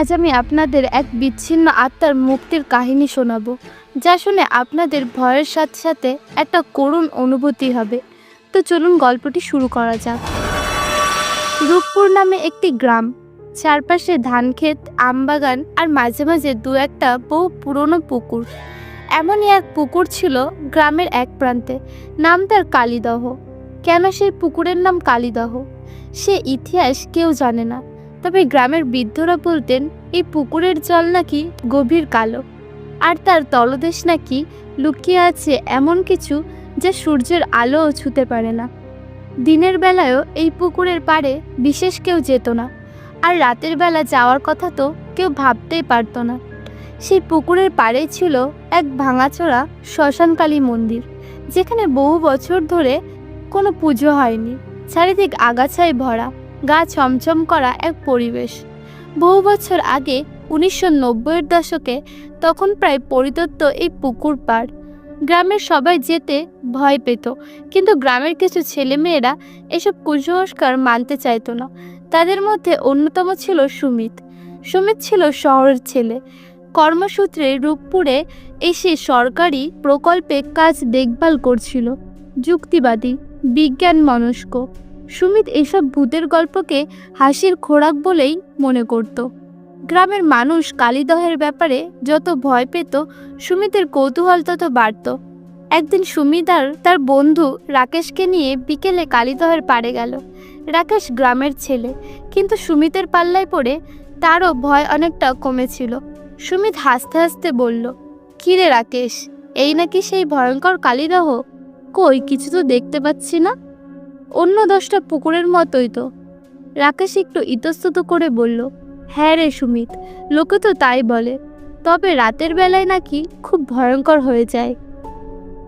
আজ আমি আপনাদের এক বিচ্ছিন্ন আত্মার মুক্তির কাহিনী শোনাবো, যা শুনে আপনাদের ভয়ের সাথে সাথে একটা করুণ অনুভূতি হবে। তো চলুন গল্পটি শুরু করা যাক। রূপপুর নামে একটি গ্রাম। চারপাশে ধানক্ষেত, আমবাগান আর মাঝে মাঝে দু একটা বহু পুরনো পুকুর। এমনই এক পুকুর ছিল গ্রামের এক প্রান্তে। নাম তার কালীদহ। কেন সেই পুকুরের নাম কালীদহ? সে ইতিহাস কেউ জানে না। তবে গ্রামের বৃদ্ধরা বলতেন, এই পুকুরের জল নাকি গভীর কালো। আর তার তলদেশ নাকি লুকিয়ে আছে এমন কিছু যা সূর্যের আলোও ছুতে পারে না। দিনের বেলায়ও এই পুকুরের পাড়ে বিশেষ কেউ যেত না। আর রাতের বেলা যাওয়ার কথা তো কেউ ভাবতেই পারতো না। সেই পুকুরের পাড়েই ছিল এক ভাঙাচোরা শ্মশানকালী মন্দির, যেখানে বহু বছর ধরে কোনো পুজো হয়নি। চারিদিক আগাছায় ভরা। গা ছমছম করা এক পরিবেশ। বহু বছর আগে উনিশশো নব্বইয়ের দশকে তখন প্রায় পরিত্যক্ত এই পুকুর পাড়। গ্রামের সবাই যেতে ভয় পেত, কিন্তু গ্রামের কিছু ছেলেমেয়েরা এসব কুসংস্কার মানতে চাইতো না। তাদের মধ্যে অন্যতম ছিল সুমিত। সুমিত ছিল শহরের ছেলে। কর্মসূত্রে রূপপুরে এসে সরকারি প্রকল্পে কাজ দেখভাল করছিল। যুক্তিবাদী বিজ্ঞান মনস্ক সুমিত এসব ভূতের গল্পকে হাসির খোরাক বলেই মনে করত। গ্রামের মানুষ কালীদহের ব্যাপারে যত ভয় পেত, সুমিতের কৌতূহল তত বাড়ত। একদিন সুমিত আর তার বন্ধু রাকেশকে নিয়ে বিকেলে কালীদহের পাড়ে গেল। রাকেশ গ্রামের ছেলে, কিন্তু সুমিতের পাল্লায় পড়ে তারও ভয় অনেকটা কমেছিল। সুমিত হাসতে হাসতে বলল, কিরে রাকেশ, এই নাকি সেই ভয়ঙ্কর কালীদহ? কই, কিছু তো দেখতে পাচ্ছি না? অন্য দশটা পুকুরের মতোই তো। রাকেশ একটু ইতস্তত করে বলল হ্যাঁ রে সুমিত, লোকে তো তাই বলে, তবে রাতের বেলায় নাকি খুব ভয়ঙ্কর হয়ে যায়।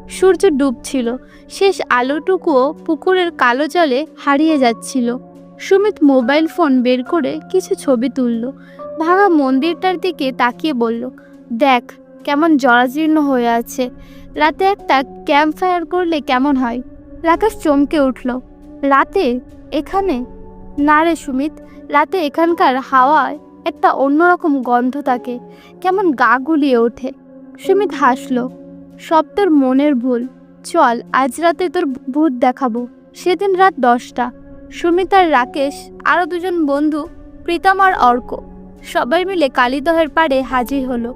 সূর্য ডুবছিল, শেষ আলোটুকুও পুকুরের কালো জলে হারিয়ে যাচ্ছিল। সুমিত মোবাইল ফোন বের করে কিছু ছবি তুলল, ভাঙা মন্দিরটার দিকে তাকিয়ে বলল, দেখ, কেমন জরাজীর্ণ হয়ে আছে, রাতে একটা ক্যাম্প ফায়ার করলে কেমন হয়? রাকেশ চমকে উঠল রাতে এখানে না রে সুমিত, রাতে এখানকার হাওয়ায় একটা অন্যরকম গন্ধ থাকে কেমন গা গুলিয়ে ওঠে। সুমিত হাসলো, সব তোর মনের ভুল, চল আজ রাতে তোর ভূত দেখাবো। সেদিন রাত দশটা, সুমিত আর রাকেশ আরও দুজন বন্ধু, প্রীতম আর অর্ক, সবাই মিলে কালীদহের পাড়ে হাজির হলো।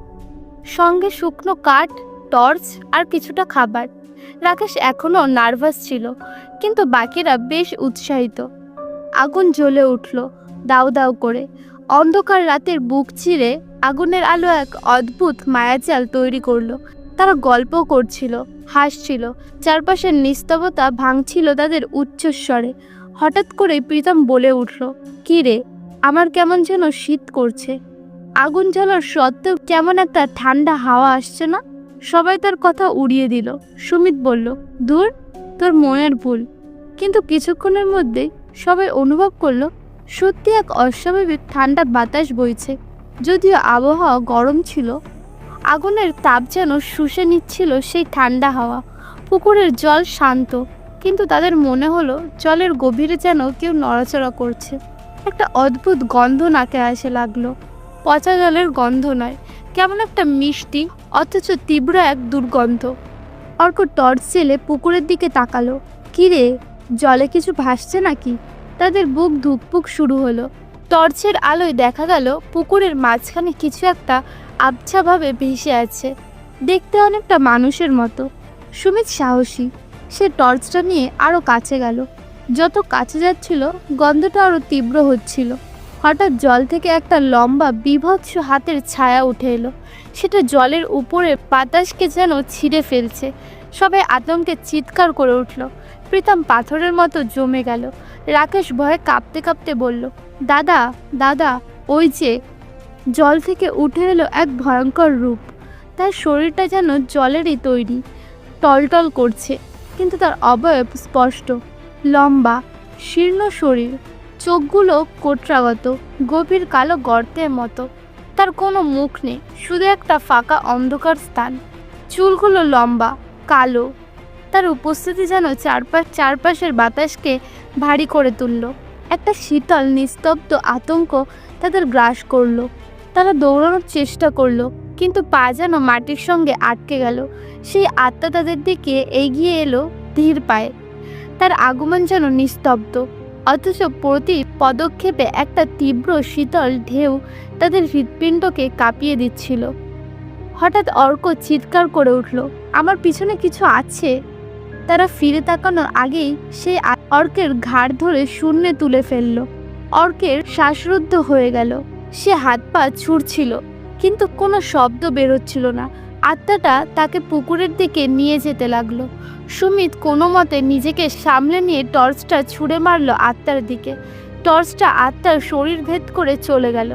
সঙ্গে শুকনো কাঠ, টর্চ আর কিছুটা খাবার। রাকেশ এখনও নার্ভাস ছিল, কিন্তু বাকিরা বেশ উৎসাহিত। আগুন জ্বলে উঠল দাউ দাউ করে। অন্ধকার রাতের বুক চিরে আগুনের আলো এক অদ্ভুত মায়াজাল তৈরি করল। তারা গল্প করছিল, হাসছিল, চারপাশের নিস্তবতা ভাঙছিল তাদের উচ্চস্বরে হঠাৎ করে প্রীতম বলে উঠল, কী রে, আমার কেমন যেন শীত করছে। আগুন জ্বালার সত্ত্বেও কেমন একটা ঠান্ডা হাওয়া আসছে না? সবাই তার কথা উড়িয়ে দিল। সুমিত বলল দূর তোর মনের ভুল। কিন্তু কিছুক্ষণের মধ্যেই সবাই অনুভব করল, সত্যি এক অস্বাভাবিক ঠান্ডা বাতাস বইছে। যদিও আবহাওয়া গরম ছিল, আগুনের তাপ যেন শুষে নিচ্ছিল সেই ঠান্ডা হাওয়া। পুকুরের জল শান্ত, কিন্তু তাদের মনে হলো জলের গভীরে যেন কেউ নড়াচড়া করছে। একটা অদ্ভুত গন্ধ নাকে আসে লাগল। পচা জলের গন্ধ নয় কেমন একটা মিষ্টি, অথচ তীব্র এক দুর্গন্ধ। অর্ক টর্চ জেলে পুকুরের দিকে তাকালো। কিরে, জলে কিছু ভাসছে নাকি? তাদের বুক ধুকপুক শুরু হলো। টর্চের আলোয় দেখা গেল, পুকুরের মাঝখানে কিছু একটা আবছাভাবে ভেসে আছে। দেখতে অনেকটা মানুষের মতো। সুমিত সাহসী, সে টর্চটা নিয়ে আরও কাছে গেল। যত কাছে যাচ্ছিল, গন্ধটা আরও তীব্র হচ্ছিল। হঠাৎ জল থেকে একটা লম্বা বিভৎস হাতের ছায়া উঠে এলো। সেটা জলের উপরে বাতাসকে যেন ছিঁড়ে ফেলছে। সবাই আতঙ্কে চিৎকার করে উঠল। প্রীতম পাথরের মতো জমে গেল। রাকেশ ভয়ে কাঁপতে কাঁপতে বলল, দাদা দাদা, ওই যে। জল থেকে উঠে এলো এক ভয়ঙ্কর রূপ। তার শরীরটা যেন জলেরই তৈরি, টলটল করছে, কিন্তু তার অবয়ব স্পষ্ট, লম্বা, শীর্ণ শরীর। চোখগুলো কোটরাগত গভীর কালো গর্তের মতো। তার কোনো মুখ নেই, শুধু একটা ফাঁকা অন্ধকার স্থান। চুলগুলো লম্বা, কালো। তার উপস্থিতি যেন চারপাশ চারপাশের বাতাসকে ভারী করে তুলল। একটা শীতল, নিস্তব্ধ আতঙ্ক তাদের গ্রাস করল। তারা দৌড়ানোর চেষ্টা করল, কিন্তু পা যেন মাটির সঙ্গে আটকে গেল। সেই আত্মা তাদের দিকে এগিয়ে এলো ধীর পায়ে। তার আগমন যেন নিস্তব্ধ। অথচ প্রতি পদক্ষেপে একটা তীব্র শীতল ঢেউ তাদের হৃৎপিণ্ডকে কাঁপিয়ে দিচ্ছিল। হঠাৎ অর্ক চিৎকার করে উঠল, আমার পিছনে কিছু আছে? তারা ফিরে তাকানোর আগেই সে আ- অর্কের ঘাড় ধরে শূন্যে তুলে ফেলল। অর্কের শ্বাসরুদ্ধ হয়ে গেল। সে হাত পা ছুটছিল কিন্তু কোনো শব্দ বেরোচ্ছিল না। আত্মাটা তাকে পুকুরের দিকে নিয়ে যেতে লাগল। সুমিত কোনো মতে নিজেকে সামলে নিয়ে টর্চটা ছুঁড়ে মারলো আত্মার দিকে। টর্চটা আত্মার শরীর ভেদ করে চলে গেল,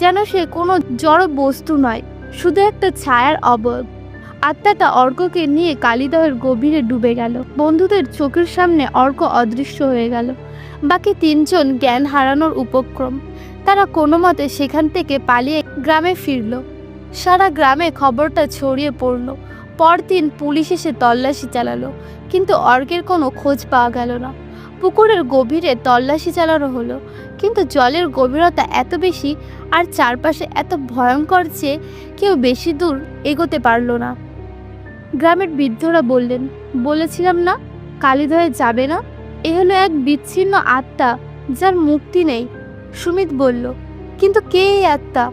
যেন সে কোনো জড় বস্তু নয়, শুধু একটা ছায়ার অবয়ব। আত্মাটা অর্ককে নিয়ে কালিদহের গভীরে ডুবে গেল। বন্ধুদের চোখের সামনে অর্ক অদৃশ্য হয়ে গেল। বাকি তিনজন জ্ঞান হারানোর উপক্রম। তারা কোনো মতে সেখান থেকে পালিয়ে গ্রামে ফিরল। সারা গ্রামে খবরটা ছড়িয়ে পড়ল। পরদিন পুলিশ এসে তল্লাশি চালালো, কিন্তু অর্কের কোনো খোঁজ পাওয়া গেল না। পুকুরের গভীরে তল্লাশি চালানো হলো, কিন্তু জলের গভীরতা এত বেশি আর চারপাশে এত ভয়ঙ্কর যে কেউ বেশি দূর এগোতে পারল না। গ্রামের বৃদ্ধরা বললেন, বলেছিলাম না কালিদয়ে যাবে না? এ হলো এক বিচ্ছিন্ন আত্মা যার মুক্তি নেই। সুমিত বলল, কিন্তু কে এই আত্মা?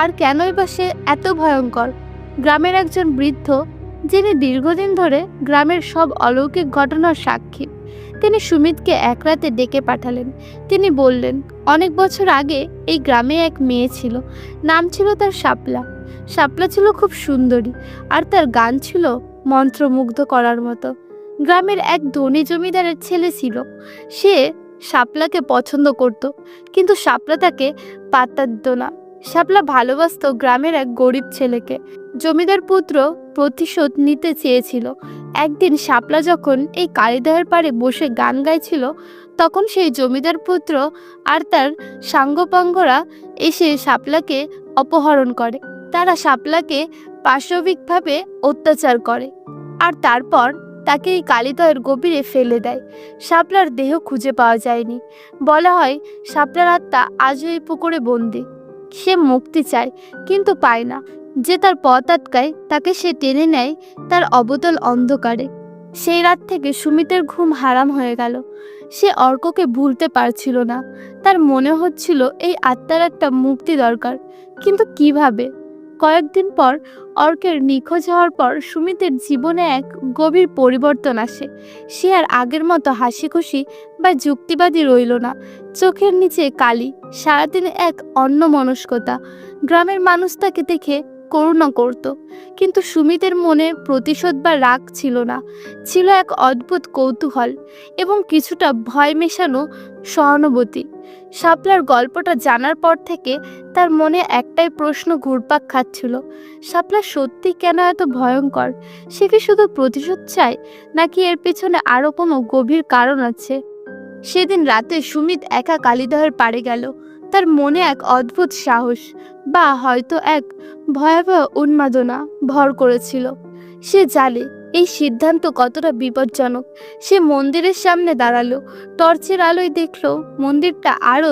আর কেনই বা সে এত ভয়ঙ্কর? গ্রামের একজন বৃদ্ধ, যিনি দীর্ঘদিন ধরে গ্রামের সব অলৌকিক ঘটনার সাক্ষী, তিনি সুমিতকে এক রাতে ডেকে পাঠালেন। তিনি বললেন, অনেক বছর আগে এই গ্রামে এক মেয়ে ছিল, নাম ছিল তার শাপলা। শাপলা ছিল খুব সুন্দরী আর তার গান ছিল মন্ত্রমুগ্ধ করার মতো। গ্রামের এক ধনী জমিদারের ছেলে ছিল। সে শাপলাকে পছন্দ করত, কিন্তু শাপলা তাকে পাত্তা দিত না। শাপলা ভালোবাসতো গ্রামের এক গরিব ছেলেকে। জমিদার পুত্র প্রতিশোধ নিতে চেয়েছিল। একদিন শাপলা যখন এই কালিদহের পাড়ে বসে গান গাইছিল, তখন সেই জমিদার পুত্র আর তার সাঙ্গপাঙ্গরা এসে শাপলাকে অপহরণ করে। তারা শাপলাকে পাশবিকভাবে অত্যাচার করে আর তারপর তাকে এই কালিদয়ের গভীরে ফেলে দেয়। শাপলার দেহ খুঁজে পাওয়া যায়নি। বলা হয়, শাপলার আত্মা আজও এই পুকুরে বন্দি। সে মুক্তি চায়, কিন্তু পায় না। যে তার পথ আটকায়, তাকে সে টেনে নেয়, তার অবতল অন্ধকারে। সেই রাত থেকে সুমিতের ঘুম হারাম হয়ে গেল। সে অর্ককে ভুলতে পারছিল না। তার মনে হচ্ছিল, এই আত্মার একটা মুক্তি দরকার। কিন্তু কীভাবে? কয়েকদিন পর অর্কের নিখোঁজ হওয়ার পর সুমিতের জীবনে এক গভীর পরিবর্তন আসে। সে আর আগের মতো হাসি খুশি বা যুক্তিবাদী রইল না। চোখের নিচে কালি, সারাদিন এক অন্য মনস্কতা গ্রামের মানুষ তাকে দেখে করুণা করত। কিন্তু সুমিতের মনে প্রতিশোধ বা রাগ ছিল না। ছিল এক অদ্ভুত কৌতূহল এবং কিছুটা ভয় মেশানো সহানুভূতি। শাপলার গল্পটা জানার পর থেকে তার মনে একটাই প্রশ্ন ঘুরপাক খাচ্ছিল। শাপলা সত্যি কেন এত ভয়ঙ্কর? সে কি শুধু প্রতিশোধ চায়, নাকি এর পেছনে আরও কোনো গভীর কারণ আছে? সেদিন রাতে সুমিত একা কালিদহের পাড়ে গেল। তার মনে এক অদ্ভুত সাহস বা হয়তো এক ভয়াবহ উন্মাদনা ভর করেছিল। সে জানে এই সিদ্ধান্ত কতটা বিপজ্জনক। সে মন্দিরের সামনে দাঁড়াল, টর্চের আলোয় দেখল মন্দিরটা আরও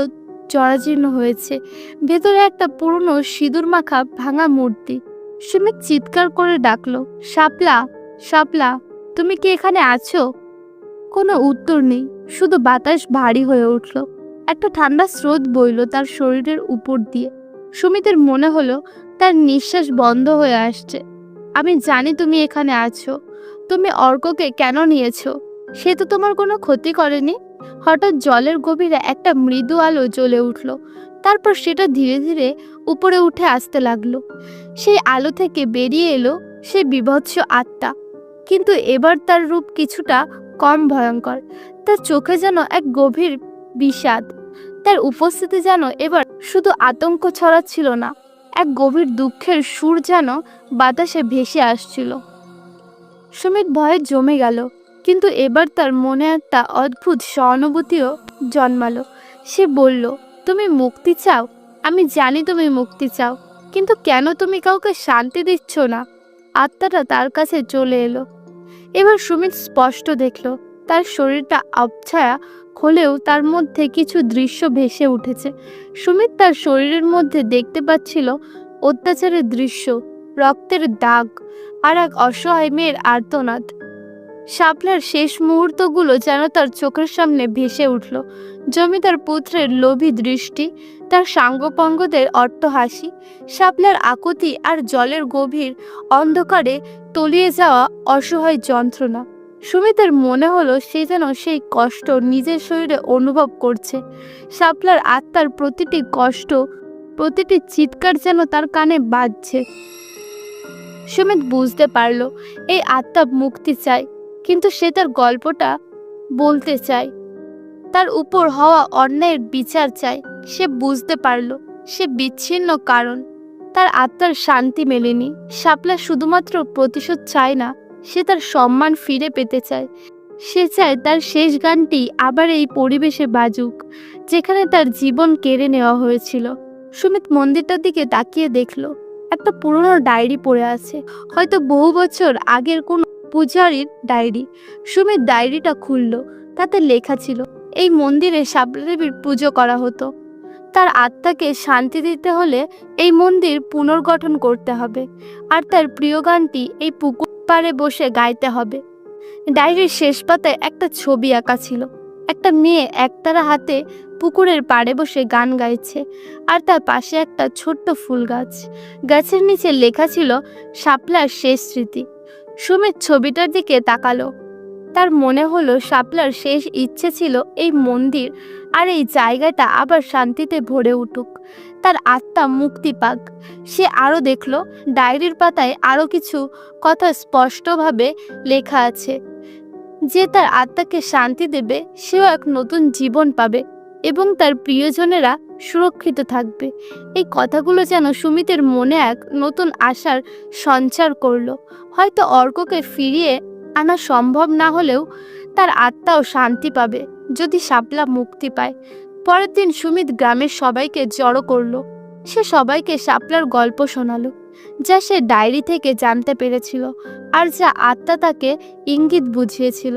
জরাজীর্ণ হয়েছে। ভেতরে একটা পুরনো সিঁদুর মাখা ভাঙা মূর্তি। সুমিত চিৎকার করে ডাকলো, শাপলা শাপলা, তুমি কি এখানে আছো? কোনো উত্তর নেই, শুধু বাতাস ভারী হয়ে উঠল। একটা ঠান্ডা স্রোত বইল তার শরীরের উপর দিয়ে। সুমিতের মনে হলো, তার নিঃশ্বাস বন্ধ হয়ে আসছে। আমি জানি তুমি এখানে আছো। তুমি অর্ককে কেন নিয়েছো? সে তো তোমার কোনো ক্ষতি করেনি। হঠাৎ জলের গভীরে একটা মৃদু আলো জ্বলে উঠল। তারপর সেটা ধীরে ধীরে উপরে উঠে আসতে লাগল। সেই আলো থেকে বেরিয়ে এলো সে বিভৎস আত্মা। কিন্তু এবার তার রূপ কিছুটা কম ভয়ঙ্কর। তার চোখে যেন এক গভীর বিষাদ। তার উপস্থিতি যেন এবার শুধু আতঙ্ক ছড়াচ্ছিল না, এক গভীর দুঃখের সুর যেন বাতাসে ভেসে আসছিল। সুমিত ভয়ে জমে গেল, কিন্তু এবার তার মনে একটা অদ্ভুত সহানুভূতিও জন্মালো। সে বলল, তুমি মুক্তি চাও? আমি জানি তুমি মুক্তি চাও, কিন্তু কেন তুমি কাউকে শান্তি দিচ্ছ না? আত্মাটা তার কাছে চলে এলো। এবার সুমিত স্পষ্ট দেখল, তার শরীরটা আবছায়া হলেও তার মধ্যে কিছু দৃশ্য ভেসে উঠেছে। সুমিত তার শরীরের মধ্যে দেখতে পাচ্ছিল অত্যাচারের দৃশ্য, রক্তের দাগ আর এক অসহায় মেয়ের আর্তনাদ। শাপলার শেষ মুহূর্তগুলো যেন তার চোখের সামনে ভেসে উঠল। জমিদার পুত্রের লোভী দৃষ্টি, তার সাঙ্গপাঙ্গদের অট্টহাসি শাপলার আকুতি আর জলের গভীর অন্ধকারে তলিয়ে যাওয়া অসহায় যন্ত্রণা। সুমিতের মনে হলো সে যেন সেই কষ্ট নিজের শরীরে অনুভব করছে। শাপলার আত্মার প্রতিটি কষ্ট, প্রতিটি চিৎকার যেন তার কানে বাজছে। সুমিত বুঝতে পারল, এই আত্মা মুক্তি চায়, কিন্তু সে তার গল্পটা বলতে চায়। তার উপর হওয়া অন্যায়ের বিচার চায়। সে বুঝতে পারল, সে বিচ্ছিন্ন কারণ। তার আত্মার শান্তি মেলেনি। শাপলা শুধুমাত্র প্রতিশোধ চায় না সে তার সম্মান ফিরে পেতে চায়। সে চায় তার শেষ গানটি আবার এই পরিবেশে বাজুক, যেখানে তার জীবন কেড়ে নেওয়া হয়েছিল। সুমিত মন্দিরটার দিকে তাকিয়ে দেখল, একটা পুরনো ডায়েরি পড়ে আছে। হয়তো বহু বছর আগের কোন পূজারীর ডায়েরি। সুমিত ডায়েরিটা খুলল, তাতে লেখা ছিল, এই মন্দিরে শাপলা দেবীর পুজো করা হতো। তার আত্মাকে শান্তি দিতে হলে এই মন্দির পুনর্গঠন করতে হবে। আর তার প্রিয় গানটি এই পুকুর পাড়ে বসে গাইতে হবে। ডায়েরির শেষ পাতায় একটা ছবি আঁকা ছিল। একটা মেয়ে একতারা হাতে পুকুরের পাড়ে বসে গান গাইছে আর তার পাশে একটা ছোট্ট ফুল গাছ। গাছের নিচে লেখা ছিল শাপলার শেষ স্মৃতি। সুমিত ছবিটার দিকে তাকালো। তার মনে হলো শাপলার শেষ ইচ্ছে ছিল এই মন্দির, আর এই জায়গাটা আবার শান্তিতে ভরে উঠুক। তার আত্মা মুক্তি পাক। সে আরও দেখল, ডায়েরির পাতায় আরও কিছু কথা স্পষ্টভাবে লেখা আছে। যে তার আত্মাকে শান্তি দেবে, সেও এক নতুন জীবন পাবে এবং তার প্রিয়জনেরা সুরক্ষিত থাকবে। এই কথাগুলো যেন সুমিতের মনে এক নতুন আশার সঞ্চার করল। হয়তো অর্ককে ফিরিয়ে আনা সম্ভব না হলেও তার আত্মাও শান্তি পাবে যদি শাপলা মুক্তি পায়। পরের দিন সুমিত গ্রামের সবাইকে জড়ো করল। সে সবাইকে শাপলার গল্প শোনালো, যা সে ডায়েরি থেকে জানতে পেরেছিল আর যা আত্মা তাকে ইঙ্গিত বুঝিয়েছিল।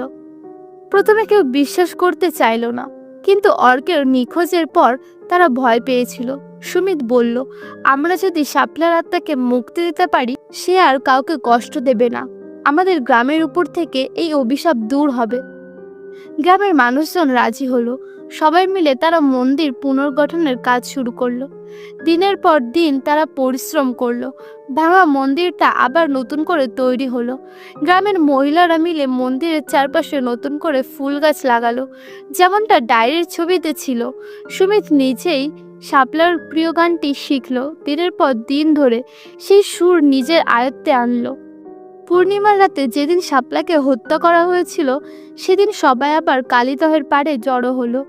প্রথমে কেউ বিশ্বাস করতে চাইল না, কিন্তু অর্কের নিখোঁজের পর তারা ভয় পেয়েছিল। সুমিত বলল, আমরা যদি শাপলার আত্মাকে মুক্তি দিতে পারি, সে আর কাউকে কষ্ট দেবে না। আমাদের গ্রামের উপর থেকে এই অভিশাপ দূর হবে। গ্রামের মানুষজন রাজি হলো। সবাই মিলে তারা মন্দির পুনর্গঠনের কাজ শুরু করল। দিনের পর দিন তারা পরিশ্রম করল। ভাঙা মন্দিরটা আবার নতুন করে তৈরি হলো। গ্রামের মহিলারা মিলে মন্দিরের চারপাশে নতুন করে ফুল গাছ লাগালো। যেমনটা ডায়েরির ছবিতে ছিল। সুমিত নিজেই শাপলার প্রিয় গানটি শিখলো। দিনের পর দিন ধরে সেই সুর নিজের আয়ত্তে আনলো। পূর্ণিমার রাতে যেদিন শাপলাকে হত্যা করা হয়েছিল, সেদিন সবাই আবার কালীদহের পাড়ে জড়ো হলো।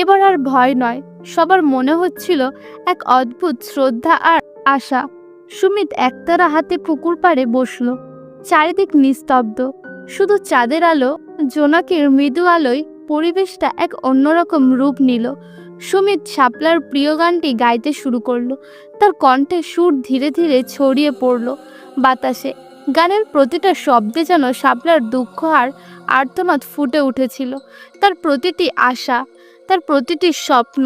এবার আর ভয় নয়, সবার মনে হচ্ছিল এক অদ্ভুত শ্রদ্ধা আর আশা। সুমিত একতারা হাতে পুকুর পাড়ে বসল, চারিদিক নিস্তব্ধ। শুধু চাঁদের আলো, জোনাকের মৃদু আলোয় পরিবেশটা এক অন্যরকম রূপ নিল। সুমিত শাপলার প্রিয় গানটি গাইতে শুরু করল, তার কণ্ঠে সুর ধীরে ধীরে ছড়িয়ে পড়ল। বাতাসে গানের প্রতিটা শব্দে যেন শাপলার দুঃখ আর আর্তনাদ ফুটে উঠেছিল। তার প্রতিটি আশা, তার প্রতিটি স্বপ্ন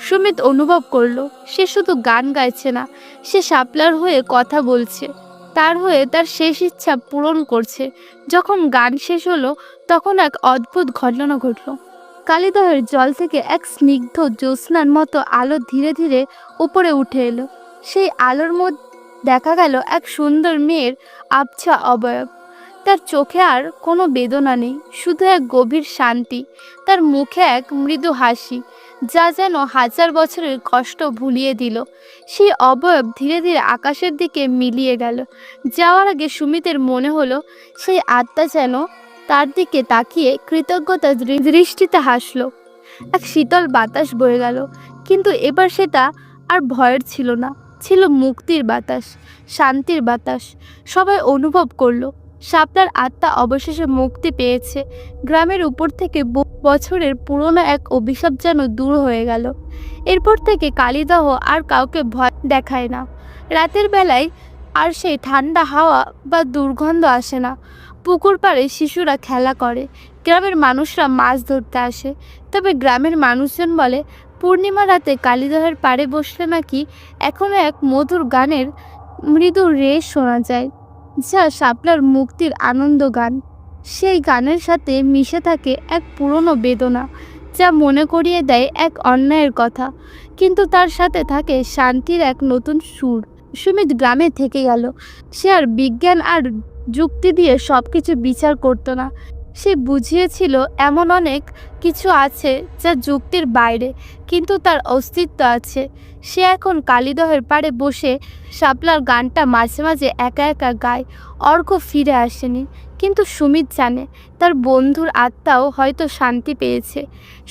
সুমিত অনুভব করল। সে শুধু গান গাইছে না, সে শাপলার হয়ে কথা বলছে। তার হয়ে তার শেষ ইচ্ছা পূরণ করছে। যখন গান শেষ হলো, তখন এক অদ্ভুত ঘটনা ঘটলো। কালিদহের জল থেকে এক স্নিগ্ধ জ্যোৎস্নার মতো আলো ধীরে ধীরে উপরে উঠে এলো। সেই আলোর মধ্যে দেখা গেল এক সুন্দর মেয়ের আবছা অবয়ব। তার চোখে আর কোনো বেদনা নেই, শুধু এক গভীর শান্তি। তার মুখে এক মৃদু হাসি, যা যেন হাজার বছরের কষ্ট ভুলিয়ে দিল। সেই অবয়ব ধীরে ধীরে আকাশের দিকে মিলিয়ে গেল। যাওয়ার আগে সুমিতের মনে হলো, সেই আত্মা যেন তার দিকে তাকিয়ে কৃতজ্ঞতা দৃষ্টিতে হাসলো। এক শীতল বাতাস বয়ে গেল, কিন্তু এবার সেটা আর ভয়ের ছিল না। ছিল মুক্তির বাতাস, শান্তির বাতাস। সবাই অনুভব করল, শাপলার আত্মা অবশেষে মুক্তি পেয়েছে। গ্রামের উপর থেকে বছরের পুরনো এক অভিশাপ যেন দূর হয়ে গেল। এরপর থেকে কালিদাহ আর কাউকে ভয় দেখায় না। রাতের বেলায় আর সেই ঠান্ডা হাওয়া বা দুর্গন্ধ আসে না। পুকুর পাড়ে শিশুরা খেলা করে। গ্রামের মানুষরা মাছ ধরতে আসে। তবে গ্রামের মানুষজন বলে পূর্ণিমা রাতে কালীদহের পাড়ে বসলে নাকি এখনও এক মধুর গানের মৃদু রেশ শোনা যায়, যা শাপলার মুক্তির আনন্দ গান। সেই গানের সাথে মিশে থাকে এক পুরনো বেদনা, যা মনে করিয়ে দেয় এক অন্যায়ের কথা। কিন্তু তার সাথে থাকে শান্তির এক নতুন সুর। সুমিত গ্রামে থেকে গেল। সে আর বিজ্ঞান আর যুক্তি দিয়ে সব কিছু বিচার করতো না। সে বুঝিয়েছিল এমন অনেক কিছু আছে যা যুক্তির বাইরে, কিন্তু তার অস্তিত্ব আছে। সে এখন কালীদহের পাড়ে বসে শাপলার গানটা মাঝে মাঝে একা একা গায় অর্ক ফিরে আসেনি। কিন্তু সুমিত জানে, তার বন্ধুর আত্মাও হয়তো শান্তি পেয়েছে।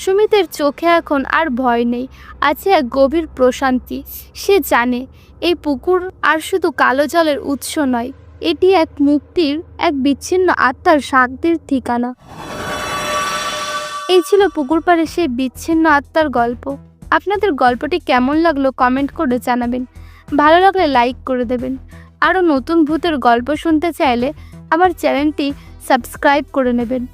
সুমিতের চোখে এখন আর ভয় নেই, আছে এক গভীর প্রশান্তি। সে জানে, এই পুকুর আর শুধু কালো জলের উৎস নয় এটি এক মুক্তির এক বিচ্ছিন্ন আত্মার শান্তির ঠিকানা। এই ছিল পুকুর পাড়ে সেই বিচ্ছিন্ন আত্মার গল্প। আপনাদের গল্পটি কেমন লাগল কমেন্ট করে জানাবেন। ভালো লাগলে লাইক করে দেবেন। আরও নতুন ভূতের গল্প শুনতে চাইলে আমার চ্যানেলটি সাবস্ক্রাইব করে নেবেন।